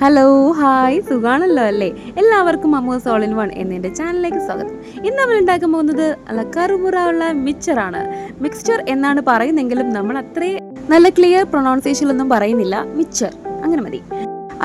Hello hi സുഖാണല്ലോ അല്ലേ? എല്ലാവർക്കും അമ്മൂസ് ഓൾ ഇൻ വൺ എന്നതിന്റെ ചാനലിലേക്ക് സ്വാഗതം. ഇന്ന് നമ്മൾ ഉണ്ടാക്കാൻ പോകുന്നത് അല്ല കറുമുറ ഉള്ള മിക്സറാണ് മിക്സ്ചർ എന്നാണ് പറയുന്നെങ്കിലും നമ്മൾ അത്രയും നല്ല ക്ലിയർ പ്രൊണൗൺസിയേഷനിലൊന്നും പറയുന്നില്ല. മിക്സർ അങ്ങനെ മതി.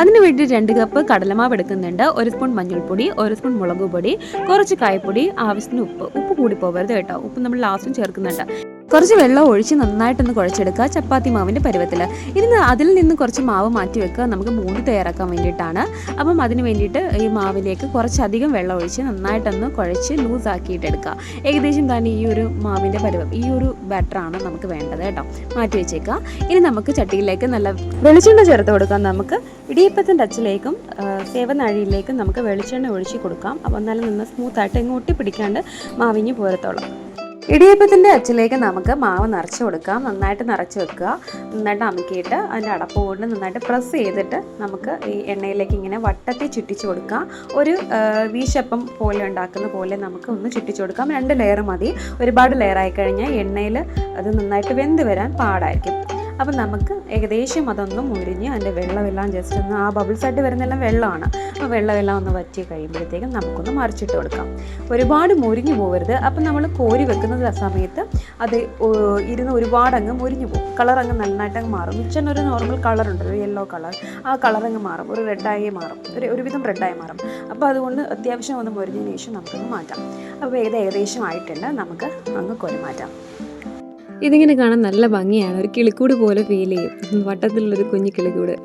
അതിന് വേണ്ടി രണ്ട് കപ്പ് കടലമാവ് എടുക്കുന്നുണ്ട്. ഒരു സ്പൂൺ മഞ്ഞൾപ്പൊടി ഒരു സ്പൂൺ മുളക് പൊടി കുറച്ച് കായപ്പൊടി ആവശ്യത്തിന് ഉപ്പ്. ഉപ്പ് കൂടി പോകരുത് കേട്ടോ. ഉപ്പ് നമ്മൾ ലാസ്റ്റും ചേർക്കുന്നുണ്ട്. കുറച്ച് വെള്ളം ഒഴിച്ച് നന്നായിട്ടൊന്ന് കുഴച്ചെടുക്കുക. ചപ്പാത്തി മാവിന്റെ പരുവത്തിൽ ഇനി അതിൽ നിന്ന് കുറച്ച് മാവ് മാറ്റി വെക്കുക. നമുക്ക് മൂന്ന് തയ്യാറാക്കാൻ വേണ്ടിയിട്ടാണ്. അപ്പം അതിന് വേണ്ടിയിട്ട് ഈ മാവിലേക്ക് കുറച്ചധികം വെള്ളം ഒഴിച്ച് നന്നായിട്ടൊന്ന് കുഴച്ച് ലൂസ് ആക്കിയിട്ട് എടുക്കുക ഏകദേശം തന്നെ ഈ ഒരു മാവിന്റെ പരുവം ഈ ഒരു ബാറ്ററാണ് നമുക്ക് വേണ്ടത് കേട്ടോ. മാറ്റി വെച്ചേക്കുക. ഇനി നമുക്ക് ചട്ടിയിലേക്ക് നല്ല വെളിച്ചെണ്ണ ചേർത്ത് കൊടുക്കാം നമുക്ക്. ഇടിയപ്പത്തിന്റെ അച്ചിലേക്കും സേവനാഴിയിലേക്കും നമുക്ക് വെളിച്ചെണ്ണ ഒഴിച്ച് കൊടുക്കാം. അപ്പോൾ നല്ല നിന്ന് സ്മൂത്തായിട്ട് ഇങ്ങോട്ടി പിടിക്കാണ്ട് മാവിഞ്ഞ് പോരത്തോളം ഇടിയപ്പത്തിന്റെ അച്ചിലേക്ക് നമുക്ക് മാവ് നിറച്ച് കൊടുക്കാം. നന്നായിട്ട് നിറച്ച് വെക്കുക. നന്നായിട്ട് അമുക്കിയിട്ട് അതിന്റെ അടപ്പ് കൊണ്ട് നന്നായിട്ട് പ്രസ് ചെയ്തിട്ട് നമുക്ക് ഈ എണ്ണയിലേക്ക് ഇങ്ങനെ വട്ടത്തിൽ ചുറ്റിച്ച് കൊടുക്കാം. ഒരു വീശപ്പം പോലെ ഉണ്ടാക്കുന്ന പോലെ നമുക്ക് ഒന്ന് ചുറ്റിച്ച് കൊടുക്കാം. രണ്ട് ലെയർ മതി. ഒരുപാട് ലെയറായി കഴിഞ്ഞാൽ എണ്ണയിൽ അത് നന്നായിട്ട് വെന്ത് വരാൻ പാടായിരിക്കും. അപ്പം നമുക്ക് ഏകദേശം അതൊന്ന് മുരിഞ്ഞ് അതിന്റെ വെള്ളമെല്ലാം ജസ്റ്റ് ഒന്ന് ആ ബബിൾസ് ആയിട്ട് വരുന്നെല്ലാം വെള്ളമാണ്. അപ്പോൾ വെള്ളമെല്ലാം ഒന്ന് വറ്റി കഴിയുമ്പോഴത്തേക്കും നമുക്കൊന്ന് മറിച്ചിട്ട് കൊടുക്കാം. ഒരുപാട് മുരിഞ്ഞു പോകരുത് അപ്പം നമ്മൾ കോരി വെക്കുന്ന സമയത്ത് അത് ഇരുന്ന് ഒരുപാട് അങ്ങ് മുരിഞ്ഞു പോകും കളർ അങ്ങ് നന്നായിട്ട് അങ്ങ് മാറും. മിച്ചൻ ഒരു നോർമൽ കളർ ഉണ്ട് ഒരു യെല്ലോ കളർ ആ കളർ അങ്ങ് മാറും. ഒരു റെഡായി മാറും. ഒരു ഒരുവിധം റെഡായി മാറും. അപ്പോൾ അതുകൊണ്ട് അത്യാവശ്യം ഒന്ന് മുരിഞ്ഞതിന് ശേഷം നമുക്കൊന്ന് മാറ്റാം. അപ്പോൾ ഇത് ഏകദേശം ആയിട്ടുണ്ട്. നമുക്ക് അങ്ങ് കോരി മാറ്റാം. ഇതിങ്ങനെ കാണാൻ നല്ല ഭംഗിയാണ്. ഒരു കിളിക്കൂട് പോലെ ഫീൽ ചെയ്യും. വട്ടത്തിലുള്ളൊരു കുഞ്ഞു കിളിക്കൂട്.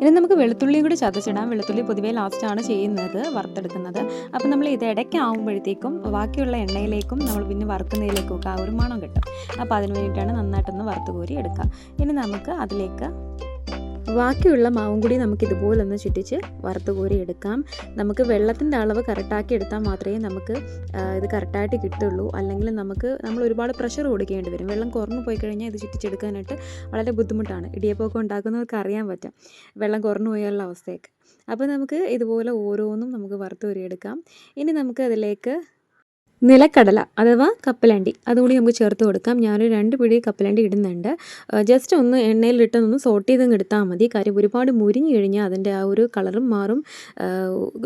ഇനി നമുക്ക് വെളുത്തുള്ളിയും കൂടി ചതച്ചിടാം. വെളുത്തുള്ളി പൊതുവേ ലാസ്റ്റാണ് ചെയ്യുന്നത് വറുത്തെടുക്കുന്നത്. അപ്പോൾ നമ്മൾ ഇത് ഇടയ്ക്കാവുമ്പോഴത്തേക്കും ബാക്കിയുള്ള എണ്ണയിലേക്കും നമ്മൾ പിന്നെ വറുക്കുന്നതിലേക്കും ഒക്കെ ആ ഒരു മണം കിട്ടും. അപ്പോൾ അതിന് വേണ്ടിയിട്ടാണ് നന്നായിട്ടൊന്ന് വറുത്ത് കോരി എടുക്കുക. ഇനി നമുക്ക് അതിലേക്ക് ബാക്കിയുള്ള മാവും കൂടി നമുക്ക് ഇതുപോലെ ഒന്ന് ചുറ്റിച്ച് വറുത്ത് കോരി എടുക്കാം. നമുക്ക് വെള്ളത്തിന്റെ അളവ് കറക്റ്റാക്കി എടുത്താൽ മാത്രമേ നമുക്ക് ഇത് കറക്റ്റായിട്ട് കിട്ടുള്ളൂ. അല്ലെങ്കിൽ നമുക്ക് നമ്മൾ ഒരുപാട് പ്രഷർ കൊടുക്കേണ്ടി വരും. വെള്ളം കുറഞ്ഞു പോയി കഴിഞ്ഞാൽ ഇത് ചുറ്റിച്ചെടുക്കാനായിട്ട് വളരെ ബുദ്ധിമുട്ടാണ്. ഇടിയപ്പമൊക്കെ ഉണ്ടാക്കുന്നവർക്ക് അറിയാൻ പറ്റും വെള്ളം കുറഞ്ഞു പോയുള്ള അവസ്ഥയൊക്കെ. അപ്പോൾ നമുക്ക് ഇതുപോലെ ഓരോന്നും നമുക്ക് വറുത്ത് കോരിയെടുക്കാം ഇനി നമുക്ക് അതിലേക്ക് നിലക്കടല അഥവാ കപ്പലണ്ടി. അതുകൂടി നമുക്ക് ചേർത്ത് കൊടുക്കാം. ഞാനൊരു രണ്ട് പിടി കപ്പലണ്ടി ഇടുന്നുണ്ട്. ജസ്റ്റ് ഒന്ന് എണ്ണയിലിട്ട് ഒന്ന് സോട്ട് ചെയ്തങ്ങ് എടുത്താൽ മതി. കാര്യം ഒരുപാട് മുരിഞ്ഞു കഴിഞ്ഞാൽ അതിന്റെ ആ ഒരു കളറും മാറും.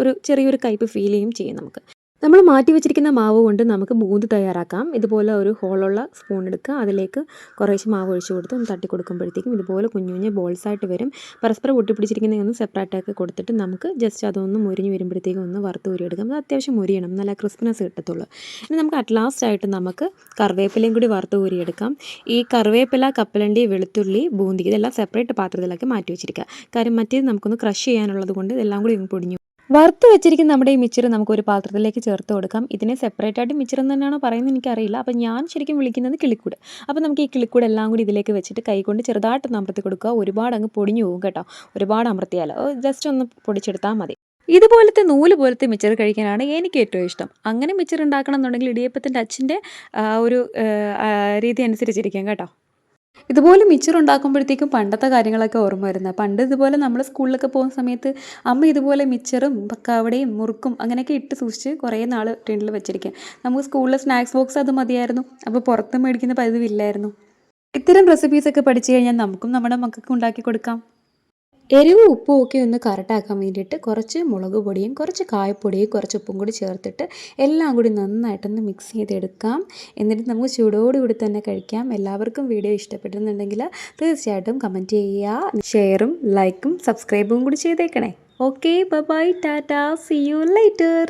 ഒരു ചെറിയൊരു കയ്പ് ഫീൽ ചെയ്യും ചെയ്യും നമുക്ക്. നമ്മൾ മാറ്റി വെച്ചിരിക്കുന്ന മാവ് കൊണ്ട് നമുക്ക് ബൂന്ത് തയ്യാറാക്കാം. ഇതുപോലെ ഒരു ഹോളുള്ള സ്പൂൺ എടുക്കുക. അതിലേക്ക് കുറേശ്ശെ മാവ് ഒഴിച്ചു കൊടുത്ത് ഒന്ന് തട്ടി കൊടുക്കുമ്പോഴത്തേക്കും ഇതുപോലെ കുഞ്ഞു കുഞ്ഞ് ബോൾസായിട്ട് വരും. പരസ്പരം ഒട്ടിപ്പിടിച്ചിരിക്കുന്ന ഒന്ന് സെപ്പറേറ്റ് ആക്കി കൊടുത്തിട്ട് നമുക്ക് ജസ്റ്റ് അതൊന്ന് മുരിഞ്ഞ് വരുമ്പോഴത്തേക്കും ഒന്ന് വറുത്ത് ഊരിയെടുക്കാം അത് അത്യാവശ്യം മുരിയണം. നല്ല ക്രിസ്പിനെസ് കിട്ടത്തുള്ളൂ. ഇനി നമുക്ക് അറ്റ് ലാസ്റ്റ് ആയിട്ട് നമുക്ക് കറിവേപ്പിലയും കൂടി വറുത്ത് ഊരിയെടുക്കാം ഈ കറിവേപ്പില കപ്പലണ്ടി വെളുത്തുള്ളി ബൂന്തി ഇതെല്ലാം സെപ്പറേറ്റ് പാത്രത്തിലാക്കി മാറ്റി വെച്ചിരിക്കുക. കാര്യം മറ്റേത് നമുക്കൊന്ന് ക്രഷ് ചെയ്യാനുള്ളത് കൊണ്ട് ഇതെല്ലാം കൂടി പൊടിഞ്ഞു വറുത്ത് വെച്ചിരിക്കുന്ന നമ്മുടെ ഈ മിച്ചർ നമുക്ക് ഒരു പാത്രത്തിലേക്ക് ചേർത്ത് കൊടുക്കാം. ഇതിനെ സെപ്പറേറ്റ് ആയിട്ട് മിച്ചർ എന്ന് തന്നെയാണോ പറയുന്നത് എനിക്കറിയില്ല. അപ്പോൾ ഞാൻ ശരിക്കും വിളിക്കുന്നത് കിളിക്കൂട്. അപ്പോൾ നമുക്ക് ഈ കിളിക്കൂട് എല്ലാം കൂടി ഇതിലേക്ക് വെച്ചിട്ട് കൈ കൊണ്ട് ചെറുതായിട്ടൊന്ന് അമർത്തി കൊടുക്കുക. ഒരുപാട് അങ്ങ് പൊടിഞ്ഞു പോകും കേട്ടോ. ഒരുപാട് അമർത്തിയാൽ. ജസ്റ്റ് ഒന്ന് പൊടിച്ചെടുത്താൽ മതി. ഇതുപോലത്തെ നൂൽ പോലത്തെ മിച്ചർ കഴിക്കാനാണ് എനിക്ക് ഏറ്റവും ഇഷ്ടം. അങ്ങനെ മിച്ചർ ഉണ്ടാക്കണം എന്നുണ്ടെങ്കിൽ ഇടിയപ്പത്തിന്റെ അച്ഛന്റെ ഒരു രീതി അനുസരിച്ചിരിക്കാം കേട്ടോ. ഇതുപോലെ മിച്ചർ ഉണ്ടാക്കുമ്പോഴത്തേക്കും പണ്ടത്തെ കാര്യങ്ങളൊക്കെ ഓർമ്മ വരുന്നത്. പണ്ട് ഇതുപോലെ നമ്മൾ സ്കൂളിലൊക്കെ പോകുന്ന സമയത്ത് അമ്മ ഇതുപോലെ മിച്ചറും പക്കാവടയും മുറുക്കും അങ്ങനെയൊക്കെ ഇട്ട് സൂക്ഷിച്ച് കുറേ നാൾ ടിന്നിൽ വെച്ചിരിക്കുക. നമുക്ക് സ്കൂളിലെ സ്നാക്സ് ബോക്സ് അത് മതിയായിരുന്നു. അപ്പോൾ പുറത്ത് മേടിക്കുന്ന പതിവില്ലായിരുന്നു. ഇത്തരം റെസിപ്പീസൊക്കെ പഠിച്ചു കഴിഞ്ഞാൽ നമുക്കും നമ്മുടെ മക്കൾക്ക് ഉണ്ടാക്കി കൊടുക്കാം. എരിവും ഉപ്പും ഒക്കെ ഒന്ന് കറക്റ്റാക്കാൻ വേണ്ടിയിട്ട് കുറച്ച് മുളക് പൊടിയും കുറച്ച് കായപ്പൊടിയും കുറച്ച് ഉപ്പും കൂടി ചേർത്തിട്ട് എല്ലാം കൂടി നന്നായിട്ടൊന്ന് മിക്സ് ചെയ്തെടുക്കാം. എന്നിട്ട് നമുക്ക് ചൂടോടുകൂടി തന്നെ കഴിക്കാം. എല്ലാവർക്കും വീഡിയോ ഇഷ്ടപ്പെട്ടിരുന്നുണ്ടെങ്കിൽ തീർച്ചയായിട്ടും കമന്റ് ചെയ്യുക. ഷെയറും ലൈക്കും സബ്സ്ക്രൈബും കൂടി ചെയ്തേക്കണേ. Okay bye tata see you later